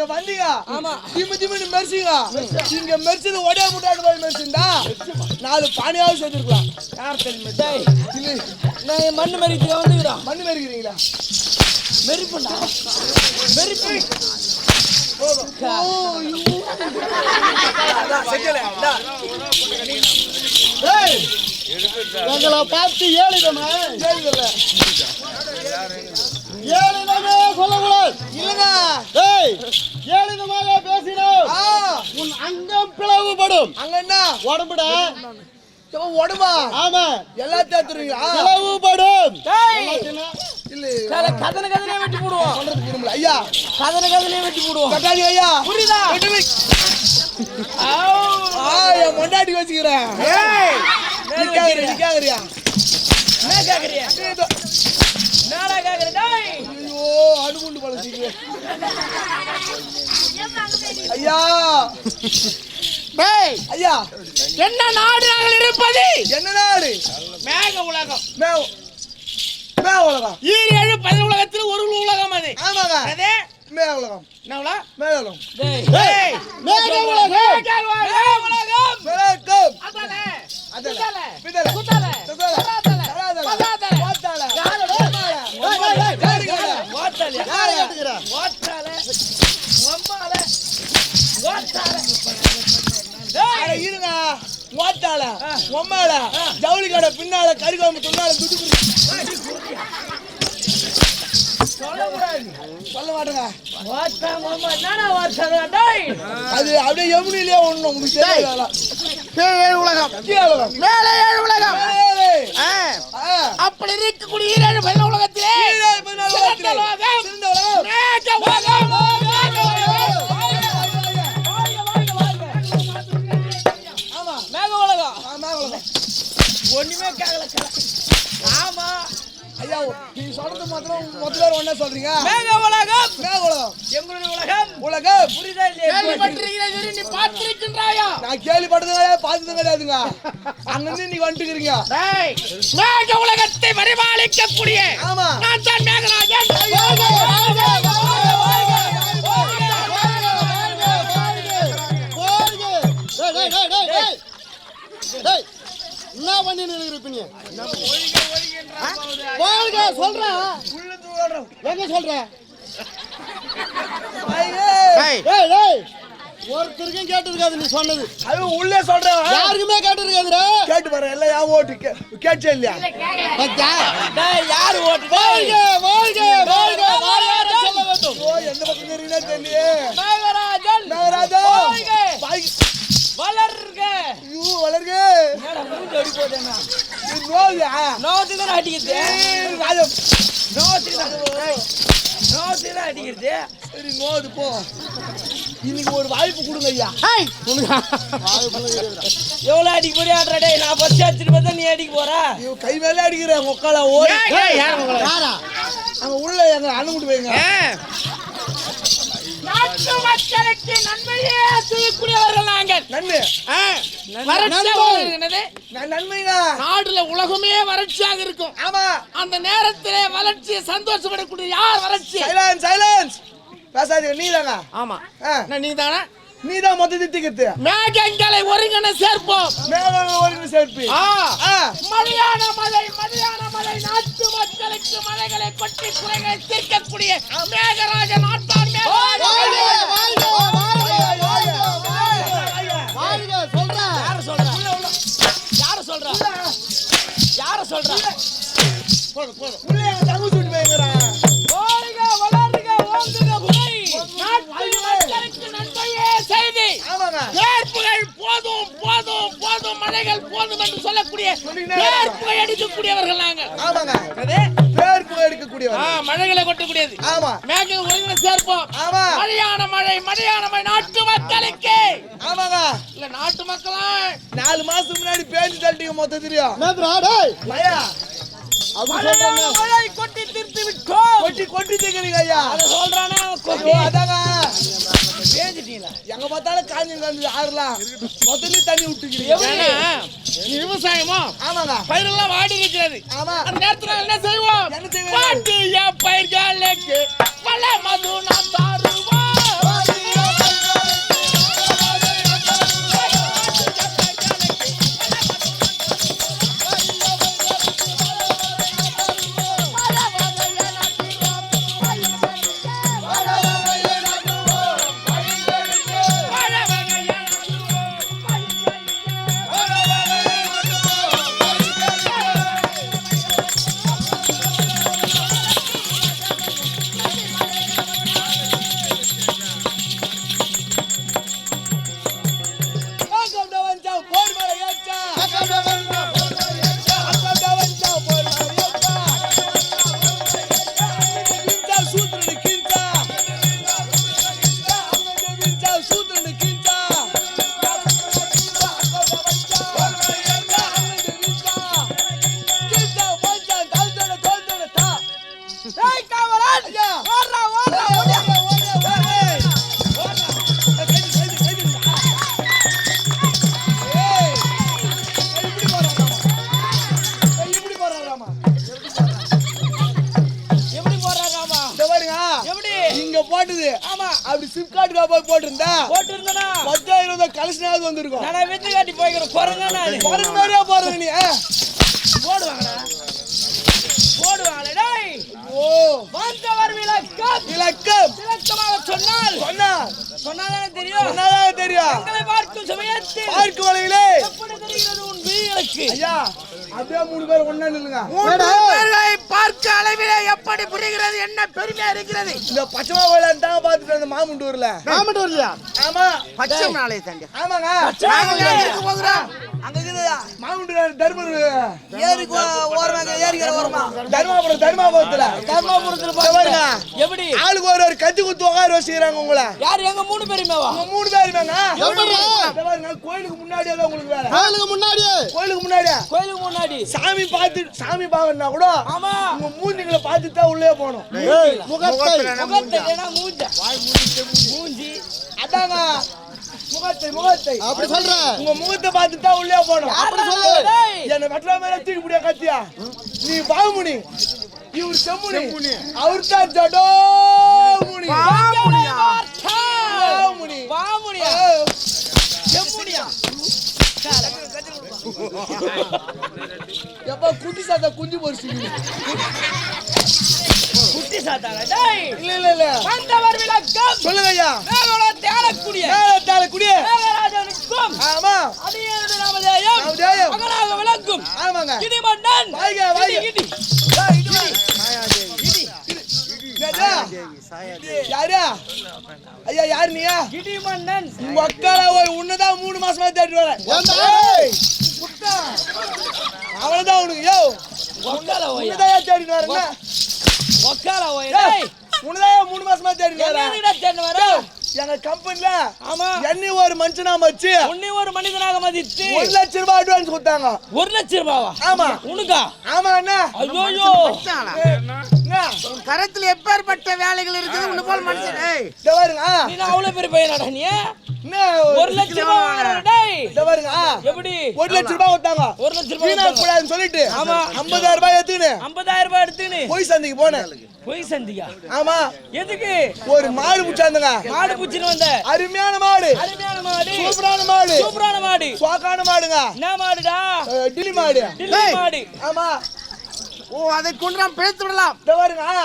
நீங்க வந்தீங்க. ஆமா. திமு திமுன்னு மெரிசிங்க இங்க மெரிச்சது ஒடே முட்டாடு போய் மெரிசிண்டா நாலு பானையாவது செஞ்சிருக்கலாம் யார் தெரியுமா? டேய் நான் மண்ணு மறித்துக்க வந்துக்கிறோம் மண்ணு மெரிக்கிறீங்களா? மெரிப்புண்டா? மெரிப்பு. எங்களை பார்த்து ஏழுதமே இல்லங்க ஏய் ஏழுதமாக பேசினோம் ஆ. உன் அங்கம் பிளவுபடும். அங்க என்ன? உடம்புட? உடம்பா? ஆமா. எல்லாத்தையும் எடுத்துருவீங்களா பிளவுபடும். கதனை கதனே வெட்டி போடுவோம். ஐயா. கதனை கதனே வெட்டி போடுவோம். கட்டாளி ஐயா. புரியுதா? மொண்டாட்டி வச்சுக்கிறேன். என்ன கேக்குறிய? அணுகுண்டு பழச்சிக்கு ஐயா. டேய் ஐயா. என்ன நாடு நாங்கள் இருப்பது? என்ன நாடு? மேக உலகம். மேவ மேவ உலகம். ஈர் ஏழு பதில் உலகத்தில் ஒரு உலகம் அது. ஆமாங்க. அதே? மேவ உலகம். என்ன உலகம். மேவ உலகம். மேக உலகம். மேக உலகம். மேலக்கம் அதானே அதல. குத்தால. பிதல குத்தால. சுதல இருங்க ஓட்டால உம்மால ஜவுளி கடை பின்னால கறிகாம்பு துண்ணால துட்டு சொல்ல மாட்டேங்க. அது அப்படியே யமுனிலே ஒண்ணு உங்களுக்கு கீழ் உலகம். மேலே ஏழு உலகம். அப்படி இருக்கக்கூடிய உலகத்திலே. உலகம். ஐயா நீங்க சொல்றது மாத்திரம் மொத்த பேர் ஒண்ணா சொல்றீங்க? மேக உலகம். மேக உலகம். எங்களுடைய உலகம். உலகம். நீ பார்த்திருக்கின்றாயா? நான் கேள்விப்பட்டதும் கிடையாது பார்த்ததும் கிடையாதுங்க. அங்கிருந்து நீங்க வந்துட்டுக்கிறீங்க டேய், மேக உலகத்தை பரிபாலிக்கக்கூடிய ஆமா. நான் தான் மேகராஜன் என்ன பண்ணி இருப்பீங்க வாழ்க சொல்றா. உள்ள தூடுறோம் எங்க சொல்ற? ஐயே. டேய் டேய் ஒருத்தருக்கும் கேட்டிருக்காது நீ சொன்னது. அது உள்ளே சொல்றேன் யாருக்குமே கேட்டிருக்காதுடா. கேட்டு பாரு எல்லாம் யா ஓட்டு கே- கேட்டுச்சா இல்லையா? பச்சா டேய், யாரு ஓட்டு? வாழ்க வாழ்க வாழ்க வாழ்க சொல்ல வேண்டும் ஓ எந்த பக்கம் இருக்கீங்கன்னா தெரியலையே நாகராஜன். நாகராஜா வாழ்க. வாழ்க. வளர்க. ஐயோ, வளருங்க என்னடா மூஞ்சி அடி போட்டேன்னா. இது நோயா? நோத்து தான் ராஜா. நோத்து தான் நோத்து தான் சரி நோது போ. இன்னைக்கு ஒரு வாய்ப்பு கொடுங்க ஐயா. எவ்வளவு அடிக்க போறியா நான் ஃபர்ஸ்ட் அடிச்சிட்டு பார்த்தா நீ அடிக்க போற? ஐயோ, கை மேல அடிக்கிறேன் உக்கால ஓடி. யாரா அங்க உள்ள எங்க அணுகுட்டு போய்ங்க மக்களுக்கு நன்மையே செய்யக்கூடியவர்கள் நாங்கள். நன்மை. வறட்சி நாடுல உலகமே வறட்சியாக இருக்கும். ஆமா. அந்த நேரத்திலே வறட்சியை சந்தோஷப்படக்கூடிய யார் வறட்சி? சைலன்ஸ் சைலன்ஸ் பேசாதீங்க ஆமா. ஆ, நீ தானே நீதான் மொத்தத்தை திக்கிறது மேகங்களை ஒருங்கன சேர்ப்போம் மேல ஒரு சேர்ப்பி ஆ, ஆ, மழையான மழை மழையான மழை நாட்டு மக்களுக்கு மழைகளை கொட்டி குறைகளை தீர்க்கக்கூடிய மேகராஜ நாட்டார் சொல்ற யார சொல்ற யார சொல்ற போதும், போதும். உள்ள எங்க தங்கச்சி மழைகள் போதும் என்று சொல்லக்கூடிய சொல்லிக்கிட்டே வேர்ப்புகை அடிக்கக்கூடியவர்கள் நாங்க ஆமாங்க? பேர் புகை ஆ, எடுக்கக்கூடியவர் மழைகளை கொட்டக்கூடியது. ஆமா. மேகம் ஒருங்கின சேர்ப்போம். ஆமா. மழையான மழை மழையான மழை நாட்டு மக்களுக்கு. ஆமாங்க. இல்ல நாட்டு மக்களா? நாலு மாசத்துக்கு முன்னாடி பேஞ்சு தள்ளிட்டீங்க மொத்தத்திலையும் என்னதுடா டேய் பையா அப்படி சொல்றாங்க. மழை கொட்டி தீர்த்து விட்டோம். கொட்டி கொட்டி தீக்கிறீங்க ஐயா. அதை சொல்றானே அதாங்க. எங்க பார்த்தாலும் காஞ்சி காஞ்சி ஆறுலாம் மொத்தத்திலயும் தண்ணி விட்டுக்கிறீங்க. விவசாயமோ? ஆமாங்க. பயிரெல்லாம் வாடி இருக்கிறது ஆமா. அந்த நேரத்துல என்ன செய்வோம்? என்ன? பாண்டிய பயிர்களுக்கு பல மது நாம் தாருவோம். இங்க போட்டது. ஆமா அப்படி சிப்காட்டுக்கா போய் போட்டிருந்தா போட்டு இருந்தானா பத்தாயிரம் இருபது கலெக்ஷனாவது வந்திருக்கும். நான் வெச்சு காட்டி போய்க்கிறேன் குரங்க நான். பாருங்க மாதிரியா பாருங்க நீ. போடுவாங்கடா. போடுவாங்களே ஓ. வந்தவர் விளக்கம். இலக்கம் விளக்கமாக சொன்னால். சொன்னாதானே தெரியும்? சொன்னாதான் தெரியும். எங்களை பார்க்கும் சமயத்தில். பார்க்கு வலையிலே எப்படி தெரிகிறது உன் விழிகளுக்கு ஐயா அப்படியே மூணு பேர் ஒண்ணா நில்லுங்க. பார்க்க அளவிலே எப்படி புரிகிறது? என்ன பெருமையா இருக்கிறது? இந்த பச்சைமா கோயிலான்னு தான் பார்த்துட்டு அந்த மாமுண்டூர்ல. மாமட்டு வரலையா ஆமா. பச்சை நாளை தண்டி ஆமாங்க. அங்க இருக்குதா. மாமுண்டூர் தர்மபுரி. ஏரிக்கு ஓரமாக ஏரிக்கிற ஓரமா. தர்மாபுரம் தர்மாபுரத்துல. தர்மாபுரத்துல பாருங்க. எப்படி? ஆளுக்கு ஒரு ஒரு கத்தி குத்து உட்கார வச்சுக்கிறாங்க உங்களை. யார்? எங்க மூணு பேருமேவா மூணு பேர் இருக்காங்க எப்படிடா? இங்க பாருங்க கோயிலுக்கு முன்னாடியே தான் உங்களுக்கு வேலை. கோயிலுக்கு முன்னாடியே? கோயிலுக்கு முன்னாடியே. கோயிலுக்கு முன்னாடி சாமி பார்த்து சாமி பாக்கணும்னா கூட ஆமா. உங்க மூஞ்சிங்களை பார்த்துட்டு தான் உள்ளே போகணும். ஏய், முகத்தை. முகத்தை. மூஞ்ச? மூஞ்சி. அதாங்க முகத்தை முகத்தை. அப்படி சொல்ற. உங்க முகத்தை பார்த்துட்டு தான் உள்ளே போகணும். அப்படி சொல்லு. என்னை வெட்டல மேல தூக்கி முடியா கத்தியா? நீ பாமுனி. இவர் செம்முனி. அவர் தான் ஜடோமுனி வாமுனியா? வார்த்தா. பாமுனி வாமுனியா? செம்முனியா? எப்ப குட்டி சாத்தா குஞ்சு பொரிச்சு குட்டி சாத்தானா? டேய், இல்ல இல்ல இல்ல வந்தவர் விளக்கம் சொல்லுங்க ஐயா. மேலோட தேடக்கூடிய ஆமா அடியேனது நாமதேயம் நாமதேயம். மகனாக விளங்கும் ஆமாங்க இடிமன்னன் வாய்க, வாய்க. இடி, இடி. ஏய், இடி வா. இடி. ஏடா, யாரு ஐயா யாரு நீயா இடிமன்னன் உங்க அக்கால போய் உன்னதான் மூணு மாசமா தேடிட்டு வரேன் அவனதான் உனக்கு. யோ ஒக்கால ஓயா? உன்னதான் மூணு மாசமா என்னடா தேன் வர? எங்க கம்பெனில ஆமா. என்னை ஒரு மனுஷனா வச்சு உன்னை ஒரு மனிதனாக மதித்து ஒரு லட்சம் ரூபாய் அட்வான்ஸ் கொடுத்தாங்க. ஒரு லட்சம் ரூபாவா? ஆமா. உனக்கா? ஆமா அண்ணா. ஐயோ என்ன? கரத்துல எப்பேற்பட்ட வேலைகள் இருக்குது? உன்னை போல மனுஷன். ஏய். இதோ பாருங்க. ஆ, நீ நான் அவ்வளவு பெரிய பையனாடா நீ? என்ன ஒரு லட்சம் ரூபாய் வாங்குறடா டேய். இதோ எப்படி? ஒரு லட்சம் ரூபாய் கொடுத்தாங்க. ஒரு லட்சம் ரூபாய் வீணா. கூடாதுன்னு சொல்லிட்டு. ஆமா. ஐம்பதாயிரம் ரூபாய் எடுத்துக்கின்னு ஐம்பதாயிரம் ரூபாய் எடுத்துன்னு போய் சந்தைக்கு போனேன். போய் சந்தியா? ஆமா. எதுக்கு? ஒரு மாடு பிடிச்சாந்துங்க. மாடு பூச்சின்னு வந்த. அருமையான மாடு. அருமையான மாடு. சூப்பரான மாடு. சூப்பரான மாடு. சோக்கான மாடுங்க. என்ன மாடுடா? டில்லி மாடு. டில்லி மாடு. ஆமா. ஓ அதை கொண்டு நாம் பிழைத்து விடலாம். பாருங்க ஆ,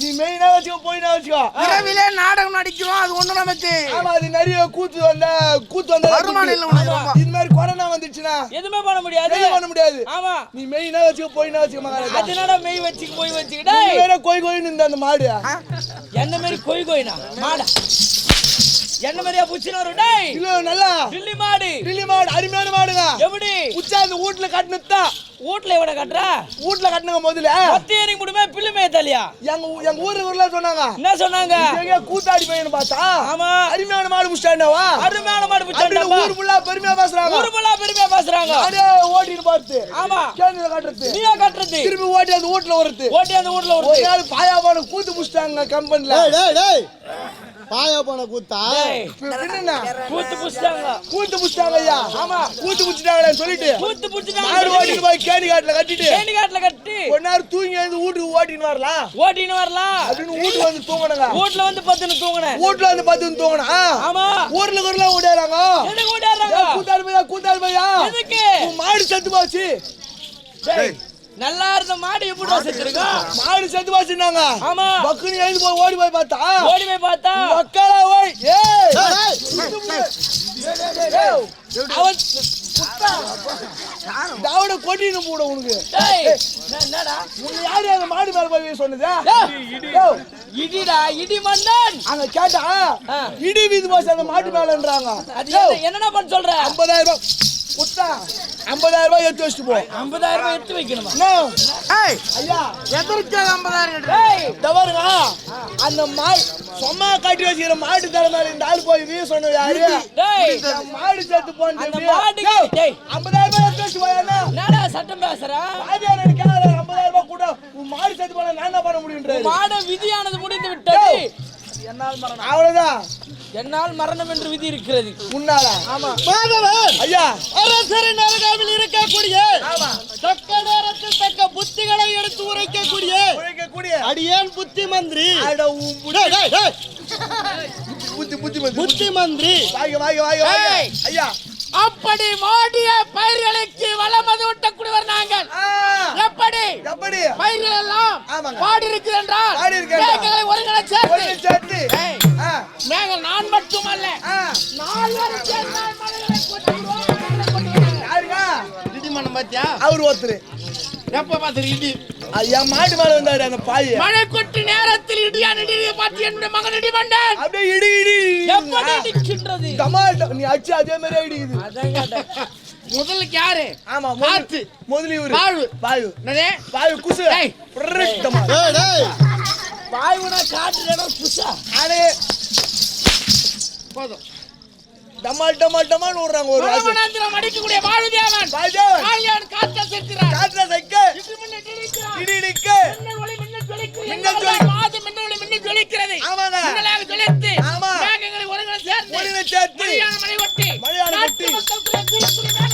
நீ மெயினா வச்சுக்கோ போயினா வச்சுக்கோ. இரவிலே நாடகம் நடிக்கிறோம் அது ஒண்ணு நமக்கு. ஆமா அது நிறைய கூத்து வந்த கூத்து வந்த வருமானம் இல்லை உனக்கு. இது மாதிரி கொரோனா வந்துச்சுன்னா எதுவுமே பண்ண முடியாது. எதுவும் பண்ண முடியாது? ஆமா. நீ மெயினா வச்சுக்கோ போயினா வச்சுக்கோ மகாராஜா. அதனால மெய் வச்சுக்கு போய் வச்சுக்கிட்டா வேற கோய் கோயின்னு இந்த அந்த மாடு. என்ன மாதிரி கொய் கொய்னா மாடா. என்ன மாதிரியா பூச்சின்னு வரும்? டேய்! இல்ல நல்லா டில்லி மாடு. டில்லி மாடு அருமையான மாடுங்க எப்படி உச்சா அந்த வீட்டுல கட்டினதுதான். வீட்ல எவட கட்டுறா? வீட்டுல கட்டினங்க முதல்ல. பத்து ஏறிங்க முடியுமே பிள்ளைமே தலையா எங்க எங்க ஊர்ல ஊர்ல சொன்னாங்க. என்ன சொன்னாங்க? எங்க கூத்தாடி பையன் பார்த்தா. ஆமா. அருமையான மாடு முடிச்சாண்டாவா அருமையான மாடு அப்படின்னு பூச்சாண்டா ஊர் ஃபுல்லா பெருமையா பேசுறாங்க. ஊருக்குள்ள பெருமையா பேசுறாங்க. அப்படியே ஓட்டிட்டு பார்த்து. ஆமா. கேண்டில காட்டுறது. நீயா கட்டுறது? திருப்பி ஓட்டி அந்த வீட்டுல வருது. அந்த வீட்ல ஒரு ஒரு நாள் பாயாபான கூத்து முடிச்சிட்டாங்க கம்பெனில. டேய் டேய் டேய். பாயா போன கூத்தா? கூத்து புடிச்சிட்டாங்க கூத்து முடிச்சிட்டாங்க ஐயா ஆமா கூத்து முடிச்சிட்டாங்களே சொல்லிட்டு கூத்து மாடு புடிச்சிட்டாங்க ஓட்டிட்டு போய் கேணி காட்டுல கட்டிட்டு தேனி காட்டுல கட்டி. கொஞ்ச நேரம் தூங்கி எழுந்து வீட்டுக்கு ஓட்டின்னு வரலாம் ஓட்டின்னு வரலாம் அப்படின்னு வீட்டுக்கு வந்து தூங்கணுங்க வீட்ல வந்து பத்துன்னு தூங்குனேன். வீட்டுல வந்து பார்த்து தூங்கணும். ஆமா. ஊர்ல ஊர்ல ஓடிறாங்க எதுக்கு ஓடிடுறாங்க கூத்தாடி பையா கூத்தாடி பையா? எதுக்கு? மாடு செத்து போச்சு. டேய், நல்லா இருந்த மாடு எப்படி செத்துருக்கா மாடு செத்து போச்சுன்னாங்க ஆமா பக்குனு எழுந்து போய் ஓடி போய் பார்த்தா ஓடி போய் பார்த்தா மக்களா ஓய் ஏய் அவன் குத்தா. தாவட கொட்டின்னு போட உனக்கு. டேய், என்ன- என்னடா? உன்னை யாரு அந்த மாடு மேல போய் சொன்னது? ஏய், இடிடா இடி மன்னன். அங்க கேட்டா. இடி வீது போச்சு அந்த மாட்டு மேலன்றாங்க. என்னடா பண்ண சொல்ற? ஐம்பதாயிரம் ரூபாய் குத்தா ஐம்பதாயிரம் ரூபாய் எடுத்து வச்சுட்டு போ. ஐம்பதாயிரம் ரூபாய் எடுத்து வைக்கணுமா? என்ன? ஏய் ஐயா. எதற்கு ஐம்பதாயிரம் இந்த பாருங்க. அந்த மாடு சும்மா கட்டி வச்சுக்கிற மாட்டு தலை மேல இந்த ஆள் போய் வீ சொன்ன யாரு டேய் இந்த மாடு செத்து போன டேய். ஐம்பதாயிரம் ரூபாய் என்னடா சட்டம் பேசுற? கேட்காத ஐம்பதாயிரம் ரூபாய் கூட உன் மாடு போனா நான் என்ன பண்ண முடியுன்றாரு மாட விதியானது முடிந்து விட்டது. அவ்வளவுதான் என்னால் மரணம். என்று விதி இருக்கிறது. முன்னால ஆமா. மாதவன்! ஐயா. அரசரின் அருகாமையில் இருக்கக்கூடிய ஆமா. தக்க நேரத்தில் தக்க புத்திகளை எடுத்து உரைக்கக்கூடிய உழைக்கக்கூடிய அடியேன் புத்தி. மந்திரி. புத்தி புத்தி புத்தி புத்தி. மந்திரி வாங்க வாங்க வாங்க. ஐயா. அப்படி வாடிய பயிர்களுக்கு வளமது ஊட்டக்கூடியவர் நாங்கள். எப்படி? எப்படி? பயிர்கள் எல்லாம். வாடி இருக்குது என்றால் மேகங்களை ஒருங்கிணை ஒரு சேர்த்து. மேகம் நான் மட்டுமல்ல. ஆ, நால்வரும் சேர்ந்தால் மலைகளை கொட்டிடுவோம். யாருங்க? இடி மண்ணம் பாத்தியா? அவர் ஒருத்தர். எப்ப பாத்துரு இடி? என் மாட்டு மேல வந்தாரு அந்த பாய். மழை கொட்டி நேரத்தில் இடியை பார்த்து என்னுடைய மகன் இடி பண்ணேன் அப்படியே இடி இடி. எப்படி இடிக்கின்றது? டமாட்டோ நீ அடிச்சு அதே மாதிரி இடிக்குது. முதலுக்கு யாரு? ஆமா காத்து. முதலி இவரு. வாழ்வு. வாயு என்னதே? வாயு குசு டேய், டேய். வாயுனா காற்று இடம் புதுசா ஆனே போதும். டமால் டமால் டமால் விடுறாங்க ஒரு ராசு பரமநந்திரம் அடிக்கக்கூடிய வாழுதேவன் வாயுதேவன் வாழியான் காற்ற சேர்க்கிறார் காட்டுல சைக்க இடி மின்னல் இடிக்கிறார். இடி இடிக்க மின்னல் ஒளி மின்னல் ஜொலிக்கிறது. மின்னல் ஜொலி- மாது மின்னல் ஒளி மின்னல் ஜொலிக்கிறது. ஆமாங்க. மின்னலாக ஜொலித்து ஆமா. மேகங்களை ஒருங்கிணை சேர்த்து ஒளினை சேர்த்து மழையான மழை ஒட்டி மழையான நாட்டு கொட்டி. மக்களுக்குள்ளே திருக்குறள்